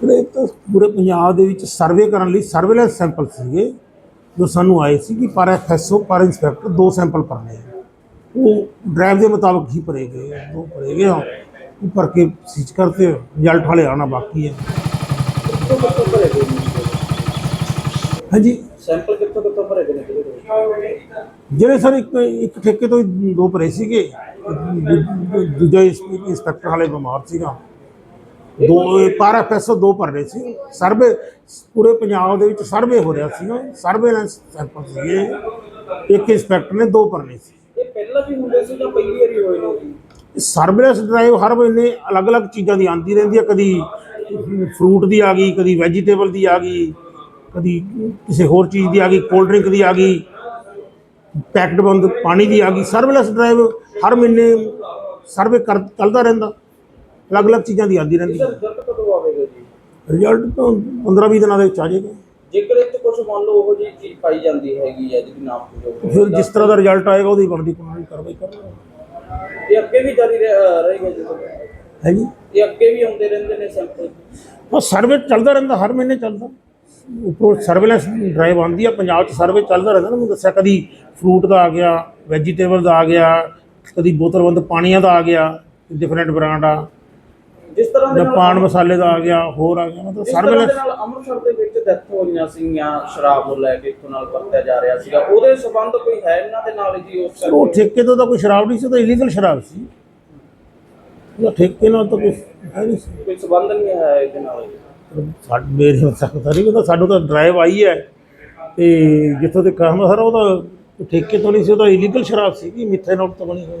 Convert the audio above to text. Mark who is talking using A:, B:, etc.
A: ਜਿਹੜੇ ਪੂਰੇ ਪੰਜਾਬ ਦੇ ਵਿੱਚ ਸਰਵੇ ਕਰਨ ਲਈ ਸਰਵੇਲੈਂਸ ਸੈਂਪਲ ਸੀਗੇ ਜੋ ਸਾਨੂੰ ਆਏ ਸੀ ਕਿ ਪਰ ਐਫਐਸਓ ਪਰ ਇੰਸਪੈਕਟਰ ਦੋ ਸੈਂਪਲ ਭਰਨੇ ਆ। ਉਹ ਡਰਾਈਵ ਦੇ ਮੁਤਾਬਕ ਹੀ ਭਰੇ ਗਏ ਦੋ ਭਰੇ ਗਏ ਆ। ਉਹ ਭਰ ਕੇ ਸੀਚ ਕਰਤੇ ਰਿਜ਼ਲਟ ਹਾਲੇ ਆਉਣਾ ਬਾਕੀ ਹੈ ਹਾਂਜੀ।
B: ਸੈਂਪਲ ਕਿੱਥੋਂ ਕਿੱਥੋਂ ਭਰੇ ਗਏ ਨੇ ਜਿਹੜੇ
A: ਸਰ ਇੱਕ ਇੱਕ ਠੇਕੇ ਤੋਂ ਹੀ ਦੋ ਭਰੇ ਸੀਗੇ ਦੂਜਾ ਇੰਸ- ਇੰਸਪੈਕਟਰ ਹਾਲੇ ਬਿਮਾਰ ਸੀਗਾ। ਦੋ ਪਰ ਐਫਐਸਓ ਦੋ ਭਰਨੇ ਸੀ। ਸਰਵੇ ਪੂਰੇ ਪੰਜਾਬ ਦੇ ਵਿੱਚ ਸਰਵੇ ਹੋ ਰਿਹਾ ਸੀਗਾ। ਸਰਵੇਲੈਂਸ ਸੈਂਪਲ ਸੀਗੇ। ਇੱਕ ਇੰਸਪੈਕਟਰ ਨੇ ਦੋ ਭਰਨੇ ਸੀ।
B: ਇਹ ਪਹਿਲਾਂ ਵੀ ਹੁੰਦੇ ਸੀ ਜਾਂ ਪਹਿਲੀ ਵਾਰੀ ਹੋਏ ਨੇ
A: ਸਰਵੇਲੈਂਸ ਡਰਾਈਵ ਹਰ ਮਹੀਨੇ ਅਲੱਗ-ਅਲੱਗ ਚੀਜ਼ਾਂ ਦੀ ਆਉਂਦੀ ਰਹਿੰਦੀ ਹੈ ਕਦੀ ਫਰੂਟ ਦੀ ਆ ਗਈ ਕਦੀ ਵੈਜੀਟੇਬਲ ਦੀ ਆ ਗਈ ਕਦੀ ਕਿਸੇ ਹੋਰ ਚੀਜ਼ ਦੀ ਆ ਗਈ ਕੋਲਡ ਡਰਿੰਕ ਦੀ ਆ ਗਈ ਪੈਕਡ ਬੰਦ ਪਾਣੀ ਦੀ ਆ ਗਈ। ਸਰਵੇਲੈਂਸ ਡਰਾਈਵ ਹਰ ਮਹੀਨੇ ਸਰਵੇ ਕਰ ਚੱਲਦਾ ਰਹਿੰਦਾ। ਅਲੱਗ-ਅਲੱਗ ਚੀਜ਼ਾਂ ਦੀ ਆਉਂਦੀ ਰਹਿੰਦੀ
B: ਇਹਦਾ ਰਿਜ਼ਲਟ ਕਦੋਂ ਆਵੇਗਾ ਜੀ।
A: ਰਿਜ਼ਲਟ ਤਾਂ 15-20 ਦਿਨਾਂ ਦੇ ਵਿੱਚ ਆ ਜਾਏਗਾ।
B: ਜੇਕਰ ਇਹ 'ਚ ਕੁਝ ਮੰਨ ਲਓ ਉਹ ਜੀ ਚੀਜ਼ ਪਾਈ ਜਾਂਦੀ ਹੈਗੀ ਹੈ ਜਿਹਦੀ ਨਾਮ ਪੂਜੋ
A: ਫਿਰ ਜਿਸ ਤਰ੍ਹਾਂ ਦਾ ਰਿਜ਼ਲਟ ਆਏਗਾ ਉਹਦੀ ਬਣਦੀ ਕਾਨੂੰਨੀ ਕਾਰਵਾਈ ਕਰਨਾ
B: ਇਹ ਅੱਗੇ ਵੀ ਜਾਰੀ ਰਹਿ- ਰਹੇਗਾ ਜੀ?
A: ਹੈ ਜੀ।
B: ਇਹ ਅੱਗੇ ਵੀ ਆਉਂਦੇ ਰਹਿੰਦੇ ਨੇ ਸੈਂਪਲ
A: ਉਹ ਸਰਵੇ ਚੱਲਦਾ ਰਹਿੰਦਾ ਹਰ ਮਹੀਨੇ ਚੱਲਦਾ। ਉੱਪਰੋਂ ਸਰਵੇਲੈਂਸ ਡਰਾਈਵ ਆਉਂਦੀ ਆ ਪੰਜਾਬ 'ਚ ਸਰਵੇ ਚੱਲਦਾ ਰਹਿੰਦਾ। ਨਾ ਮੈਂ ਦੱਸਿਆ ਕਦੀ ਫਰੂਟ ਦਾ ਆ ਗਿਆ ਵੈਜੀਟੇਬਲ ਦਾ ਆ ਗਿਆ ਕਦੀ ਬੋਤਲਬੰਦ ਪਾਣੀਆਂ ਦਾ ਆ ਗਿਆ ਡਿਫਰੈਂਟ ਬ੍ਰਾਂਡ ਆ।
B: ਜਿਸ ਤਰ੍ਹਾਂ ਦੇ ਨਾਲ
A: ਪਾਨ ਮਸਾਲੇ ਦਾ ਆ ਗਿਆ ਹੋਰ ਆ ਗਿਆ ਮਤਲਬ ਸਰਵੇਲੈਂਸ
B: ਨਾਲ ਅੰਮ੍ਰਿਤਸਰ ਦੇ ਵਿੱਚ ਡੈਥ ਹੋਈਆਂ ਸੀਗੀਆਂ ਸ਼ਰਾਬ ਨੂੰ ਲੈ ਕੇ ਇੱਥੋਂ ਨਾਲ ਵਰਤਿਆ ਜਾ ਰਿਹਾ ਸੀਗਾ ਉਹਦੇ ਸੰਬੰਧ ਕੋਈ ਹੈ ਇਹਨਾਂ ਦੇ ਨਾਲ ਜੀ ਉਸ
A: ਉਹ ਠੇਕੇ ਤੋਂ ਤਾਂ ਕੋਈ ਸ਼ਰਾਬ ਨਹੀਂ ਸੀ ਉਹ ਤਾਂ ਇਲੀਗਲ ਸ਼ਰਾਬ ਸੀ। ਉਹ ਠੇਕੇ ਨਾਲ ਤਾਂ ਕੋਈ ਹੈ ਨਹੀਂ ਸੀ।
B: ਕੋਈ ਸੰਬੰਧ ਨਹੀਂ ਹੈ ਇਹਦੇ ਨਾਲ
A: ਸਾਡੇ ਮੇਰੇ ਸਕਦਾ ਨਹੀਂ ਪਤਾ ਸਾਨੂੰ ਤਾਂ ਡਰਾਈਵ ਆਈ ਹੈ। ਤੇ ਜਿੱਥੋਂ ਤੇ ਕੰਮ ਸਰ ਉਹ ਤਾਂ ਠੇਕੇ ਤੋਂ ਨਹੀਂ ਸੀ ਉਹ ਤਾਂ ਇਲੀਗਲ ਸ਼ਰਾਬ ਸੀ ਮਿੱਥੇ ਨਾਲ ਤਾਂ ਬਣੀ ਹੋਈ।